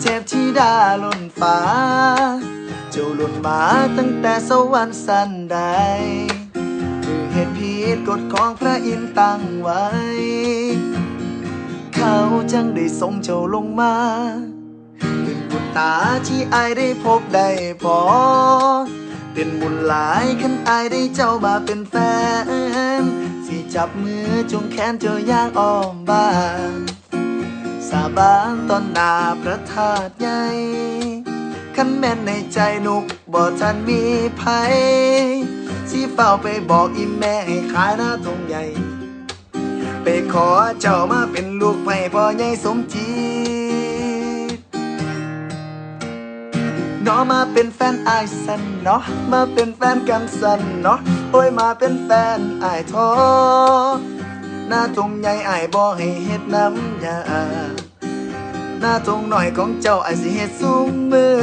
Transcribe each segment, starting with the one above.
เทพธิดาล้นฟ้า เจ้าล่นมาตั้งแต่สวรรค์สันใดคือเหตุผิดกฎของพระอินทร์ตั้งไว้ เขาจังได้ส่งเจ้าลงมาเป็นบุญตาที่อายได้พบได้พอ เป็นบุญหลายขันอายได้เจ้ามาเป็นแฟน สิจับมือจงแขนเจ้าย่างอ้อมบ้าน สาบานตอนหน้าพระธาตุใหญ่ขันแม่นในใจนุกบ่ทันมีภัยสิเฝ้าไปบอกอีแม่ให้ขายหน้าทงใหญ่ ไปขอเจ้ามาเป็นลูกไผ่พ่อใหญ่สมจีดเนาะมาเป็นแฟนไอสันเนาะมาเป็นแฟนกันสันเนาะโอ้ยมาเป็นแฟนไอทอ หน้าทงใหญ่อายบ่ให้เฮ็ดน้ำยาหน้าทงหน่อยของเจ้าอายสิเฮ็ดสูงมือ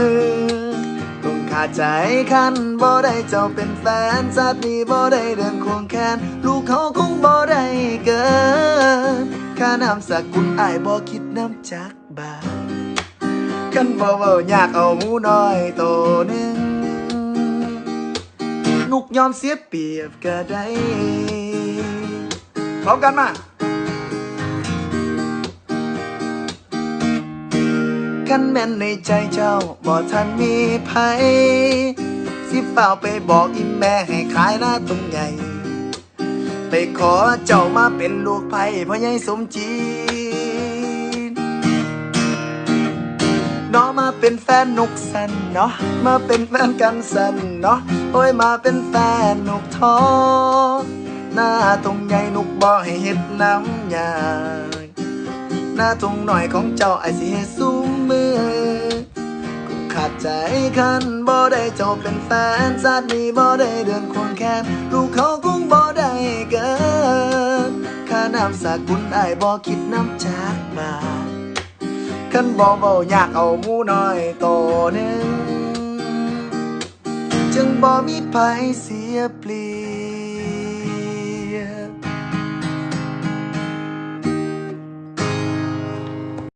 คงขาดใจคันบ่ได้เจ้าเป็นแฟนสัตว์นี้บ่ได้เดินควงแขนลูกเขาคงบ่ได้เกินค่านามสกุลอายบ่คิดน้ำจักบาทคันบ่เว้าอยากเอาหมูน้อยโตหนึ่งนุกยอมเสียเปรียบก็ได้ พร้อมกันมาคันแม่นในใจเจ้าบ่ทันมีภัยสิเฝ้าไปบอกอีแม่ให้ขายหน้าตรงใหญ่ ไปขอเจ้ามาเป็นลูกไผ่พ่อใหญ่สมจีนเนาะมาเป็นแฟนนกสันเนาะมาเป็นแฟนกันสันเนาะโอ้ยมาเป็นแฟนนกทอ หน้าตรงใหญ่นุกบ่ให้เฮ็ดน้ำยาหน้าตรงหน่อยของเจ้าไอสิเฮ็ดสูงมือกูขาดใจคันบ่ได้เจ้าเป็นแฟนชาตินี้บ่ได้เดินควงแขนลูกเขาคงบ่ได้เกินค่าน้ำสากุลไอายบ่คิดน้ำจากบาทคันบ่เบาอยากเอาหมูน้อยโตหนึ่งจึงบ่มีไผเสียเปรีย